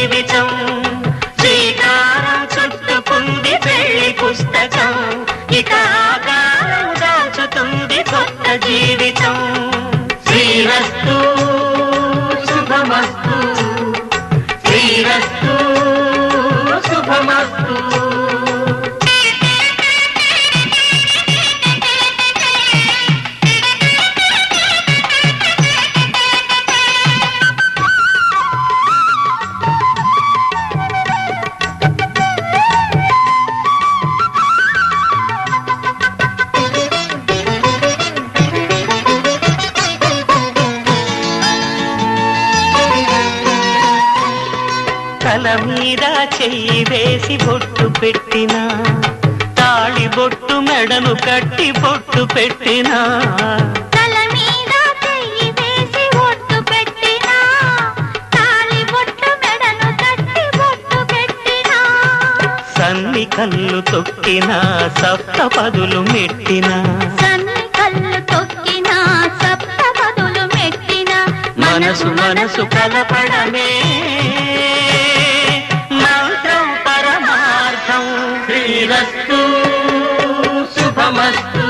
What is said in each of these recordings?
జీవితం కళ్ళు తొక్కిన సప్త పదులు మెట్టిన. సన్ని కళ్ళు తొక్కినా సప్త పదులు మెట్టినా. మనసు మనసు కలపడమే. మంత్రం పరమార్థం శ్రీరస్తు శుభమస్తు.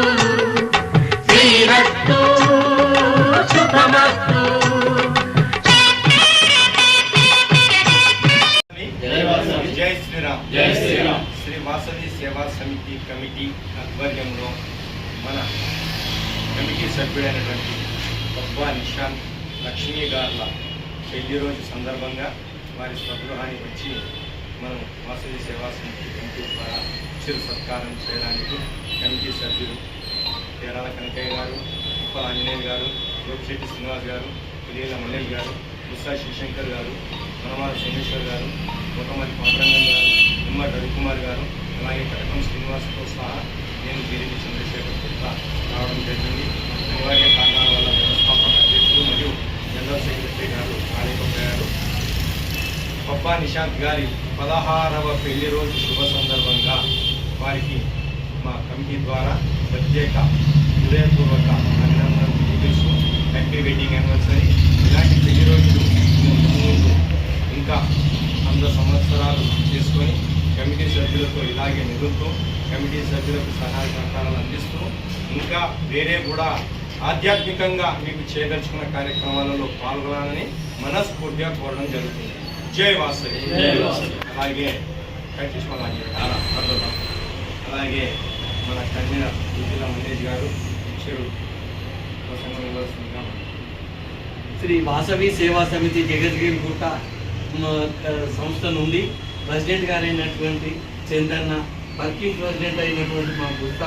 శ్రీరస్తు శుభమస్తు. జై శ్రీరామ్ జై శ్రీరామ్. శ్రీ వాసవి సేవా సమితి కమిటీ ఆధ్వర్యంలో మన కమిటీ సభ్యుడైనటువంటి బొబ్బా నిషాంత్ లక్ష్మీ గార్ల పెళ్ళి రోజు సందర్భంగా వారి స్వగృహానికి వచ్చి మనం వాసవి సేవా సమితి కమిటీ ద్వారా చిరు సత్కారం చేయడానికి కమిటీ సభ్యులు పేరాల కనకయ్య గారు ఉప్పల ఆంజనేయ గారు గోపిశెట్టి శ్రీనివాస్ గారు పిలీల మల్లెల్ గారు ఉషా శివశంకర్ గారు మనమాల సోమేశ్వర్ గారు ముఖమతి పాండరంగం గారు నిమ్మ రవికుమార్ గారు అలాగే కటకం శ్రీనివాస్తో సహా నేను గిరిజి చంద్రశేఖర్ గుప్తా రావడం జరిగింది. అనివార్య కారణాల వల్ల వ్యవస్థాపక అధ్యక్షులు మరియు జనరల్ సెక్రటరీ గారు రాలేకపోయారు పబ్బా నిషాంత్ గారి పదహారవ పెళ్ళి రోజు శుభ సందర్భంగా వారికి మా కమిటీ ద్వారా ప్రత్యేక హృదయపూర్వక అభినందనలు తెలియజేస్తూ హ్యాపీ వెడ్డింగ్ యానివర్సరీ. ఇలాంటి పెళ్ళి రోజులు ఇంకా వంద సంవత్సరాలు చేసుకొని కమిటీ సభ్యులతో ఇలాగే నిలుపుతూ కమిటీ సభ్యులకు సహాయ సహకారాలు అందిస్తూ ఇంకా వేరే కూడా ఆధ్యాత్మికంగా మీకు చేయదలుచుకున్న కార్యక్రమాలలో పాల్గొనాలని మనస్ఫూర్తిగా కోరడం జరుగుతుంది. జై వాసవి. అలాగే అలాగే మన కన్వీనర్ జిల్లా మనీష్ గారు ఇచ్చారు. శ్రీ వాసవి సేవా సమితి జగద్గిరి గుట్ట సంస్థ నుండి ప్రెసిడెంట్ గారైనటువంటి చంద్రన్న వర్కింగ్ ప్రెసిడెంట్ అయినటువంటి మా గుత్త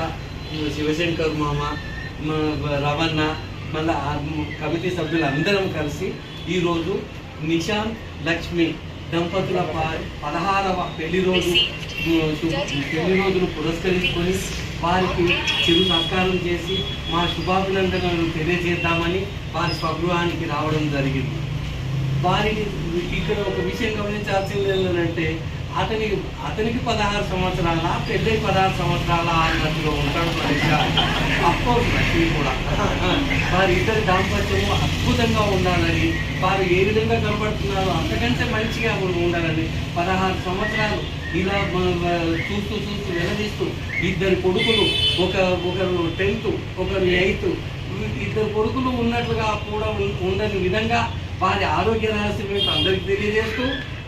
శివశంకర్ మామ మా రవణ మళ్ళీ కమిటీ సభ్యులు అందరం కలిసి ఈరోజు నిషాంత్ లక్ష్మి దంపతుల వారి పదహారవ పెళ్ళి రోజు పెళ్ళి రోజును పురస్కరించుకొని వారికి చిరు సత్కారం చేసి మా శుభాభినందనలను తెలియజేద్దామని వారి స్వగృహానికి రావడం జరిగింది. వారిని ఇక్కడ ఒక విషయం గమనించాల్సింది ఏంటంటే అతనికి అతనికి పదహారు సంవత్సరాల పెళ్ళై పదహారు సంవత్సరాల అన్నట్టుగా ఉంటాడు మనిషి. అఫ్కోర్స్ లక్ష్మి కూడా. వారి ఇద్దరి దాంపత్యము అద్భుతంగా ఉండాలని వారు ఏ విధంగా కనబడుతున్నారో అంతకంటే మంచిగా ఉండాలని పదహారు సంవత్సరాలు ఇలా చూస్తూ చూస్తూ నిలదీస్తూ ఇద్దరు కొడుకులు ఒక ఒకరు టెన్త్ ఒకరు ఎయిత్ ఇద్దరు కొడుకులు ఉన్నట్లుగా కూడా ఉండని విధంగా వారి ఆరోగ్య రహస్యం మీకు అందరికీ తెలియజేస్తూ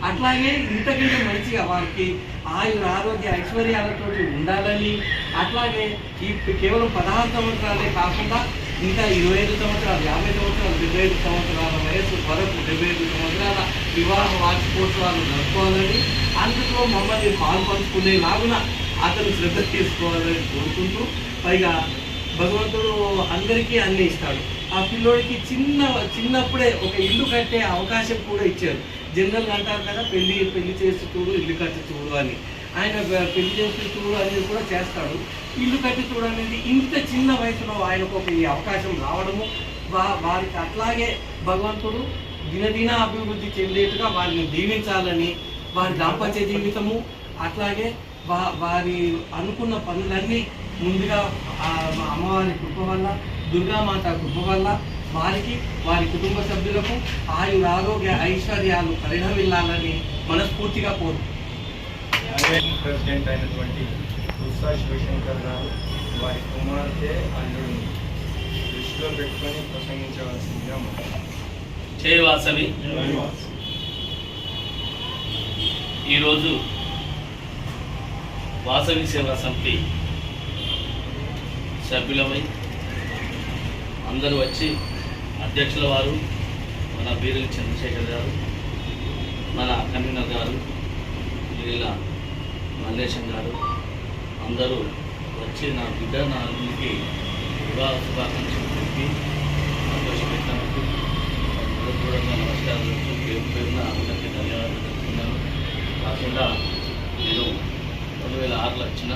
అట్లాగే ఇంతకంటే మంచిగా వారికి ఆయుర ఆరోగ్య ఐశ్వర్యాలతో ఉండాలని అట్లాగే ఈ కేవలం పదహారు సంవత్సరాలే కాకుండా ఇంకా ఇరవై ఐదు సంవత్సరాలు యాభై సంవత్సరాలు డెబ్బై ఐదు సంవత్సరాల వయసు వరకు డెబ్బై ఐదు సంవత్సరాల వివాహ వార్షికోత్సవాలు జరుపుకోవాలని అందులో మమ్మల్ని పాల్పంచుకునేలాగున అతను శ్రద్ధ తీసుకోవాలని కోరుకుంటూ పైగా భగవంతుడు అందరికీ అన్ని ఇస్తాడు. ఆ పిల్లోడికి చిన్న చిన్నప్పుడే ఒక ఇల్లు కట్టే అవకాశం కూడా ఇచ్చారు. జనరల్ అంటారు కదా పెళ్ళి పెళ్ళి చేసి చూడు ఇల్లు కట్టి చూడు అని. ఆయన పెళ్ళి చేసి చూడు అనేది కూడా చేస్తాడు. ఇల్లు కట్టి చూడు అనేది ఇంత చిన్న వయసులో ఆయనకు ఒక ఈ అవకాశం రావడము వా వారికి అట్లాగే భగవంతుడు దినదిన అభివృద్ధి చెందేట్టుగా వారిని దీవించాలని వారి దాంపత్య జీవితము అట్లాగే వా వారి అనుకున్న పనులన్నీ ముందుగా ఆ అమ్మవారి కృప వల్ల దుర్గామాత కృప వల్ల వారికి వారి కుటుంబ సభ్యులకు ఆయు ఆరోగ్య ఐశ్వర్యాలు పరిణమిల్లాలని మనస్ఫూర్తిగా కోరు. ప్రెసిడెంట్ అయినటువంటి ఉత్సా శివశంకర్ గారు వారి కుమార్తె అల్లుడిని దృష్టిలో పెట్టుకొని ప్రసంగించవలసిందిగా మనం జై వాసవి. ఈరోజు వాసవి సేవా సమితి సభ్యులమై అందరూ వచ్చి అధ్యక్షుల వారు మన బీరలి చంద్రశేఖర్ గారు మన కన్వీనర్ గారు వీళ్ళ మల్లేశం గారు అందరూ వచ్చి నా బిడ్డ నా అల్లునికి వివాహ శుభాకాంక్షలు తెలిపి సంతోషపెట్టినందుకు అందరూ కూడా నమస్కారాలు పేరు పేరున అందరికీ ధన్యవాదాలు చెప్తున్నాను కాకుండా నేను రెండు వేల ఆరులో వచ్చిన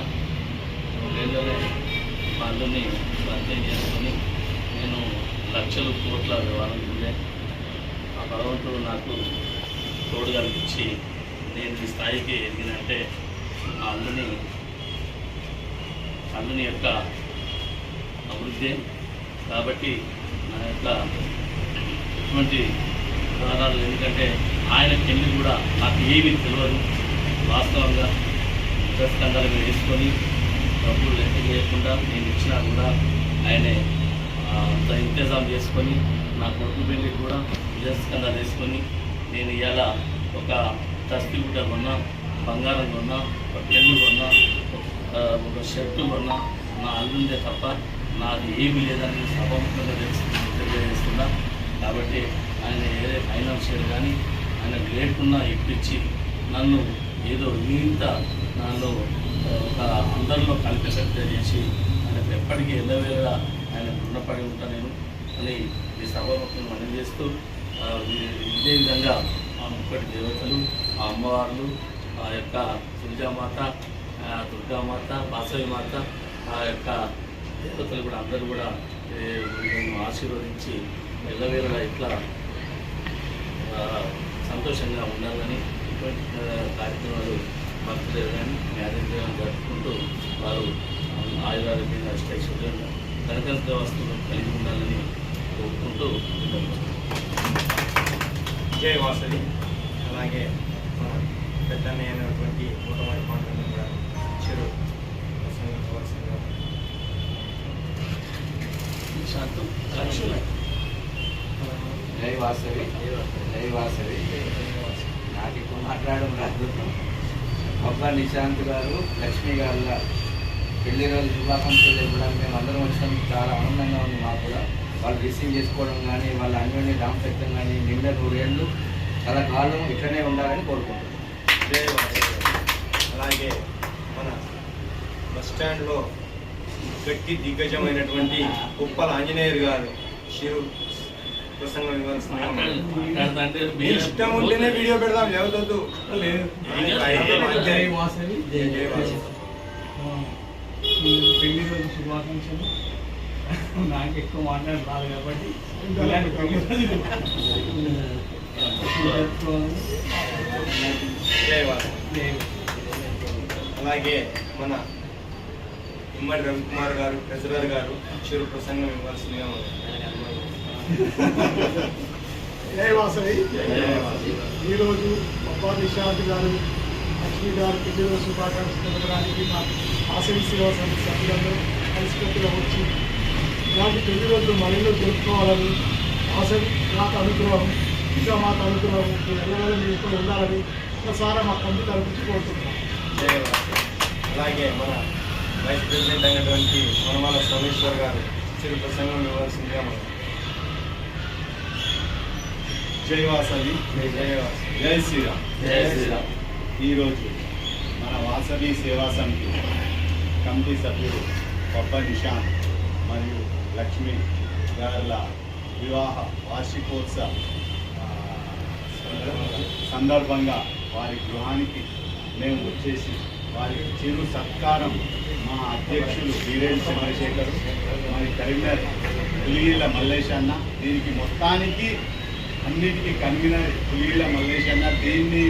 రెండేళ్ళలోనే మా అల్లుని పరిచయం చేసుకొని నేను లక్షలు కోట్ల వ్యవహారం ఉండే. ఆ భగవంతుడు నాకు తోడు కల్పించి నేను ఈ స్థాయికి ఎదిగినంటే మా అల్లుని అల్లుని యొక్క అభివృద్ధి కాబట్టి నా యొక్క ఎటువంటి ఆధారాలు ఎందుకంటే ఆయన పెళ్ళి కూడా నాకు ఏమీ తెలియదు వాస్తవంగా స్కందాలు వేసుకొని డబ్బులు లెక్క చేయకుండా నేను ఇచ్చినా కూడా ఆయనే అంత ఇంతజాం చేసుకొని నా కొడుకు పెళ్ళి కూడా స్కందాలు తీసుకొని నేను ఇవాళ ఒక తస్తి గుడ్డ కొన్నా బంగారం కొన్నా ఒక పెన్ను కొన్నా ఒక- షర్టు కొన్నా నా అల్లుందే తప్ప నాది ఏమీ లేదని సభాముఖంగా తెలుసు తెలియజేస్తున్నా. కాబట్టి ఆయన ఏ ఫైనాన్షియల్ కానీ ఆయన లేకున్నా ఇప్పించి నన్ను ఏదో ఇంత నన్ను ఒక అందరిలో కలిపేటట్టు చేసి ఆయనకు ఎప్పటికీ ఎల్లవేళ ఆయన రుణపడి ఉంటా నేను. అని ఈ సభాముఖం మనం చేస్తూ ఇదే- విధంగా ఆ ముప్పటి దేవతలు ఆ అమ్మవార్లు ఆ యొక్క తులజామాత దుర్గామాత బాసవి మాత ఆ యొక్క దేవతలు కూడా అందరూ కూడా నేను ఆశీర్వదించి ఎల్లవేళ ఇట్లా సంతోషంగా ఉండాలని ఇటువంటి కార్యక్రమాలు భక్తులు కానీ మ్యారేజ్ కానీ జరుపుకుంటూ వారు ఆయురారోగ్యంగా అష్టైశ్వర్యంగా కనకంత వస్తువులు కలిగి ఉండాలని కోరుకుంటూ జై వాసవి. అలాగే మన పెద్దన్నయ్య అయినటువంటి మూటమారి పాండవం కూడా చిరు ప్రసంగించవలసిందిగా శాంతం జై వాసవి. జై వాసవి. నాకు ఎక్కువ మాట్లాడడం రాదు. అబ్బా నిశాంత్ గారు లక్ష్మి గారు పెళ్ళి రోజు శుభాకాంక్షలు ఇవ్వడానికి మేము అందరం వచ్చినందుకు చాలా ఆనందంగా ఉంది మాకు కూడా. వాళ్ళు రిసీవ్ చేసుకోవడం కానీ వాళ్ళ అన్యోన్య దాంపత్యం కానీ నిండా నూరేళ్ళు చాలా కాలం ఇట్లనే ఉండాలని కోరుకుంటున్నాం. అలాగే మన బస్ స్టాండ్లో గట్టి దిగ్గజమైనటువంటి కుప్పల ఆంజనేయులు గారు శిరు ఇష్టం ఉంటేనే వీడియో పెడదాం లేవద్దు లేదు. జై వాసవి పెళ్ళి రోజు శుభాకాంక్షలు. నాకు ఎక్కువ మాట్లాడి రాదు కాబట్టి ఇలాంటి పెళ్ళి అలాగే మన ఉమ్మడి రవికుమార్ గారు ట్రెజరర్ గారు చిరు ప్రసంగం ఇవ్వాల్సిందిగా ఉంది వాసవి ఈరోజు అబ్బా నిశాంతి గారు లక్ష్మి గారు పెళ్ళి రోజు శుభాకాంక్షలు తెలపడానికి మా ఆసవి సేవా సభ్యులందరూ కలిసికట్టుగా వచ్చి ఇలాంటి పెళ్ళి రోజులు మళ్ళీ జరుపుకోవాలని ఆసవి మాత అనుగ్రహం ఇంకా మాత అనుగ్రహం ఎల్లవేళ మీరు ఇక్కడ ఉండాలని ఒకసారి మా కంటి కల్పించుకుంటున్నాం అలాగే మన వైస్ ప్రెసిడెంట్ అయినటువంటి మనమాల సోమేశ్వర్ గారు చిరు ప్రసంగం ఇవ్వాల్సిందిగా మనం జై వాసవి జై శ్రీరామ్. జై శ్రీరామ్. ఈరోజు మన వాసవి సేవా సమితి కమిటీ సభ్యుడు పప్ప నిశాంత్ మరియు లక్ష్మి గారుల వివాహ వార్షికోత్సవ సందర్భంగా వారి గృహానికి మేము వచ్చేసి వారికి చిరు సత్కారం మా అధ్యక్షులు వీరేన్ చంద్రశేఖర్ మరి కరీంనగర్ పులిగిళ్ళ మల్లేష్ అన్న. దీనికి మొత్తానికి అన్నిటికీ కన్వీనర్ పులిగిళ్ళ మల్లేష్ అన్న దీన్ని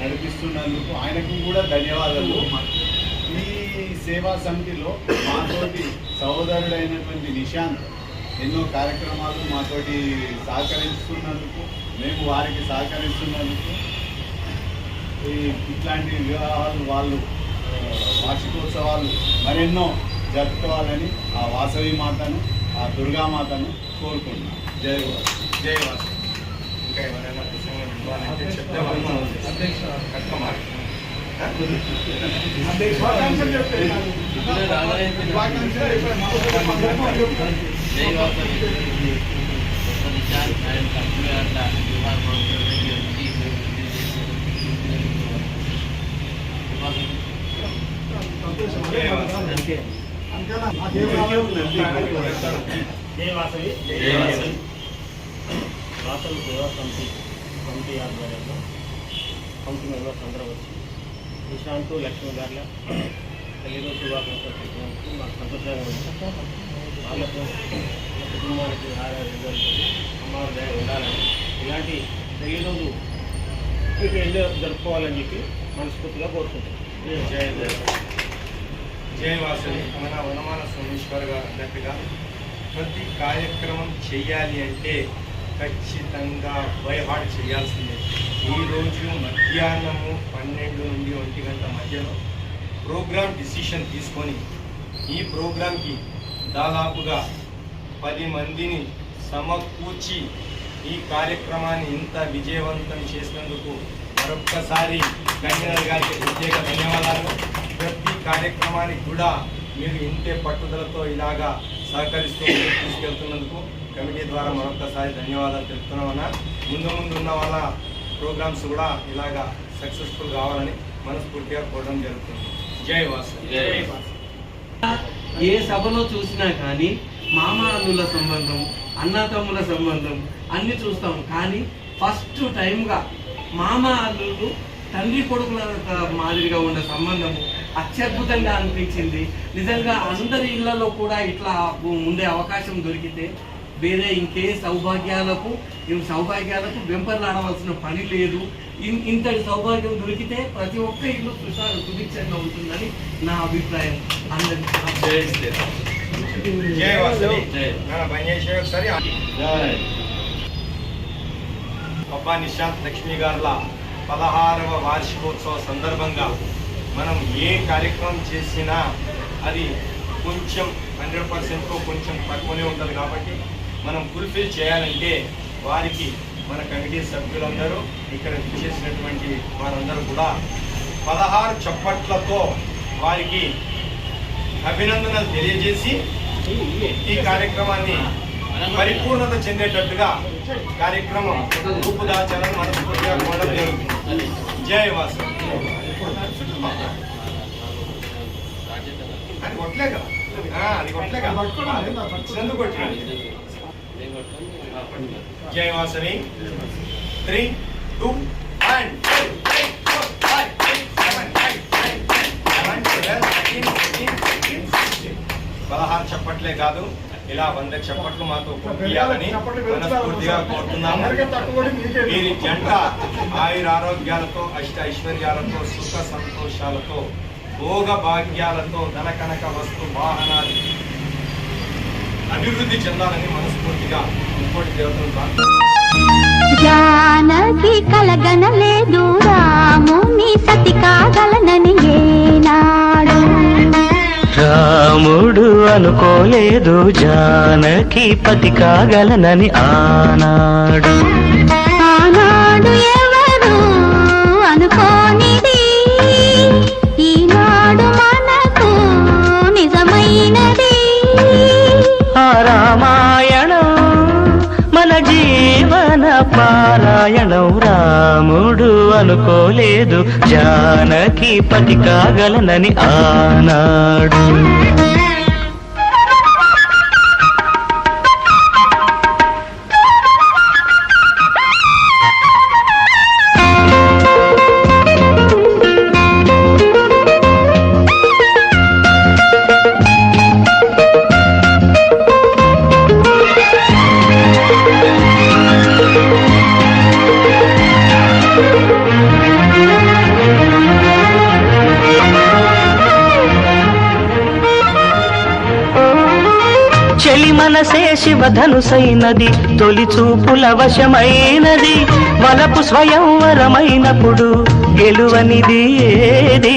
నడిపిస్తున్నందుకు ఆయనకు కూడా ధన్యవాదాలు. ఈ సేవా సమితిలో మాతోటి సహోదరుడైనటువంటి నిశాంత్ ఎన్నో కార్యక్రమాలు మాతోటి సహకరిస్తున్నందుకు మేము వారికి సహకరిస్తున్నందుకు ఈ ఇట్లాంటి వివాహాలు వాళ్ళు వార్షికోత్సవాలు మరెన్నో జరుపుకోవాలని ఆ వాసవి మాతను ఆ దుర్గామాతను కోరుకుంటున్నాను జై వాసు జై వాసు. ఇంకా ఎవరైనా ప్రసంగం ఇవ్వాలంటే చెప్తే వాళ్ళు కష్టమా ఇప్పుడే రాగానే వాసవి. డాక్టర్ నిశాంత్ జై వాసవి వాసవి సేవా సమితి కమిటీ ఆధ్వర్యంలో కమిటీ మెంబర్స్ అందరూ వచ్చి నిశాంత్ లక్ష్మి గారిల తెలుగు శుభాకాంక్షలు చెప్పినందుకు మాకు సంతోషంగా ఉంది. వాళ్ళకు కుటుంబానికి ఆరోగ్యం అమ్మవారి దయ ఉండాలని ఇలాంటి తెలియరోజు ఇక వెళ్ళి జరుపుకోవాలని చెప్పి మనస్ఫూర్తిగా కోరుకుంటాం జయ జయ జై వాసవి మన వనమాల సోమేశ్వర్ గారు అన్నట్టుగా ప్రతి కార్యక్రమం చేయాలి అంటే ఖచ్చితంగా బైహార్ట్ చేయాల్సిందే. ఈరోజు మధ్యాహ్నము పన్నెండు నుండి ఒంటి గంట మధ్యలో ప్రోగ్రామ్ డిసిషన్ తీసుకొని ఈ ప్రోగ్రాంకి దాదాపుగా పది మందిని సమకూర్చి ఈ కార్యక్రమాన్ని ఇంత విజయవంతం చేసినందుకు మరొక్కసారి కన్వీనర్ గారికి ప్రత్యేక ధన్యవాదాలు. ప్రతి కార్యక్రమానికి కూడా మీరు ఇంతే పట్టుదలతో ఇలాగా సహకరిస్తూ తీసుకెళ్తున్నందుకు కమిటీ ద్వారా మరొక్కసారి ధన్యవాదాలు తెలుపుతున్నామన్నా. ముందు ముందు ఉన్న వాళ్ళ ప్రోగ్రామ్స్ కూడా ఇలాగా సక్సెస్ఫుల్ కావాలని మనస్ఫూర్తిగా కోరడం జరుగుతుంది. జై వాసు. జై ఏ సభలో చూసినా కానీ మామ అల్లుల సంబంధం అన్నతమ్ముల సంబంధం అన్ని చూస్తాం. కానీ ఫస్ట్ టైంగా మామ అల్లులు తండ్రి కొడుకుల మాదిరిగా ఉన్న సంబంధము అత్యద్భుతంగా అనిపించింది. నిజంగా అందరి ఇళ్ళలో కూడా ఇట్లా ఉండే అవకాశం దొరికితే వేరే ఇంకే సౌభాగ్యాలకు ఈ సౌభాగ్యాలకు వెంపర్లాడవలసిన పని లేదు. ఇన్- ఇంతటి సౌభాగ్యం దొరికితే ప్రతి ఒక్క ఇల్లు సుషా సుభిక్షంగా ఉంటుందని నా అభిప్రాయం. పబ్బా నిశాంత్ లక్ష్మి గారుల పదహారవ వార్షికోత్సవ సందర్భంగా మనం ఏ కార్యక్రమం చేసినా అది కొంచెం హండ్రెడ్ పర్సెంట్ కొంచెం తక్కువనే ఉంటుంది కాబట్టి మనం ఫుల్ఫిల్ చేయాలంటే వారికి మన కమిటీ సభ్యులందరూ ఇక్కడ చేసినటువంటి వారందరూ కూడా పదహారు చప్పట్లతో వారికి అభినందనలు తెలియజేసి ఈ కార్యక్రమాన్ని పరిపూర్ణత చెందేటట్టుగా కార్యక్రమం రూపుదాచాలని మనస్ఫూర్తిగా కోరడం జరుగుతుంది. జై వాసు అది కొట్టలే కదా ఆ, అది కొట్టలే కదా ఇచ్చినందుకు కొట్టినాడు. జై వాసవి. త్రీ టూ అండ్ పదహారు చప్పట్లే కాదు ఇలా వంద చప్పట్లు మాతో పంపించాలని మనస్ఫూర్తిగా కోరుతున్నాము. వీరి జంట ఆయుర ఆరోగ్యాలతో అష్ట ఐశ్వర్యాలతో సుఖ సంతోషాలతో భోగ భాగ్యాలతో ధన కనక వస్తు వాహనాలు అభివృద్ధి చెందాలని మనస్ఫూర్తిగా ఇంకోటి జానకి కలగనలేదు రాముని సతి కాగలనని ఏనాడు. రాముడు అనుకోలేదు జానకి పతి కాగలనని ఆనాడు. పారాయణం రాముడు అనుకోలేదు. జానకి పతి కాగలనని ఆనాడు. శివధనుసైనది తొలి చూపుల వశమైనది వలపు స్వయంవరమైనప్పుడు గెలువనిది ఏది?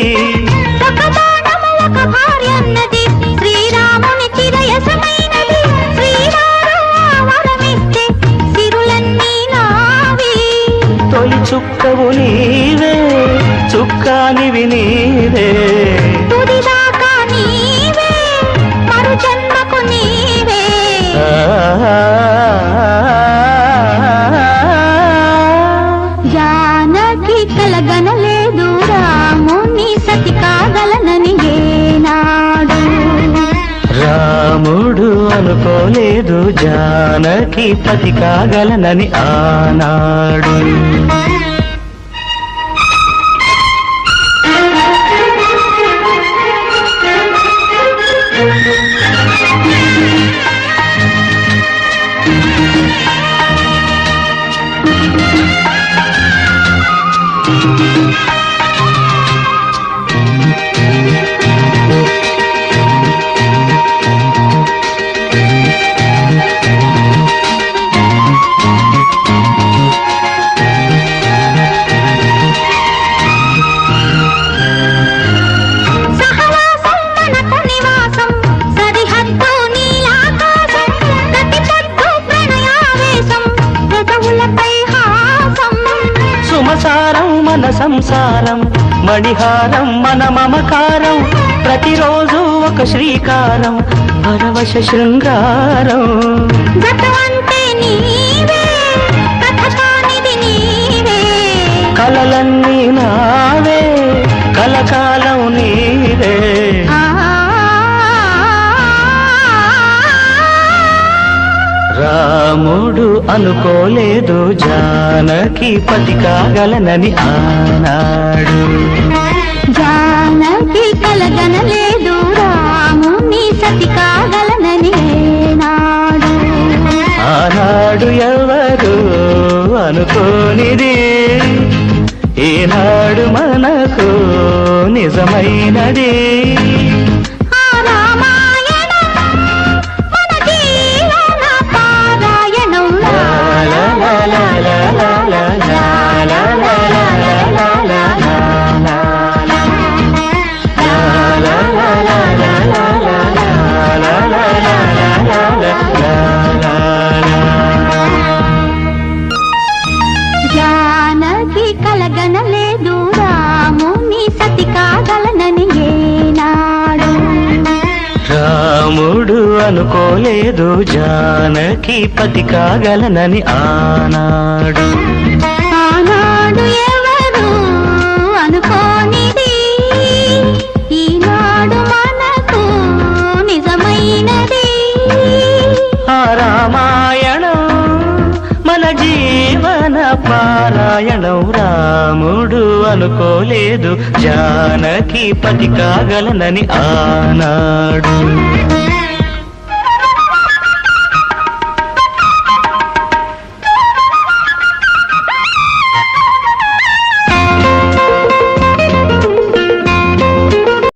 శ్రీరాముని చిరయసమైనది సిరులన్నీ నావి. తొలి చుక్కవు నీవే చుక్కానివి నీవే. జానకి కలగనలేదు రాముని సతి కాగలనని ఏనాడు. రాముడు అనుకోలేదు జానకి పతి కాగలనని ఆనాడు. ఒక శ్రీకారం పరవశ శృంగారం. కలలన్నీ నావే కలకాలం నీవే. రాముడు అనుకోలేదు జానకి పతి కాగలనని ఆనాడు. జానకి కలగనలేదు రాముని కాగలనని నాడు. ఆనాడు ఎవరు అనుకోనిది? ఈనాడు మనకు నిజమైనది. జానకి పతి కాగలనని ఆనాడు. ఆనాడు ఎవరు అనుకోనిది? ఈనాడు మనకు నిజమైనది. ఆ రామాయణం మన జీవన పారాయణం రాముడు అనుకోలేదు. జానకి పతి కాగలనని ఆనాడు.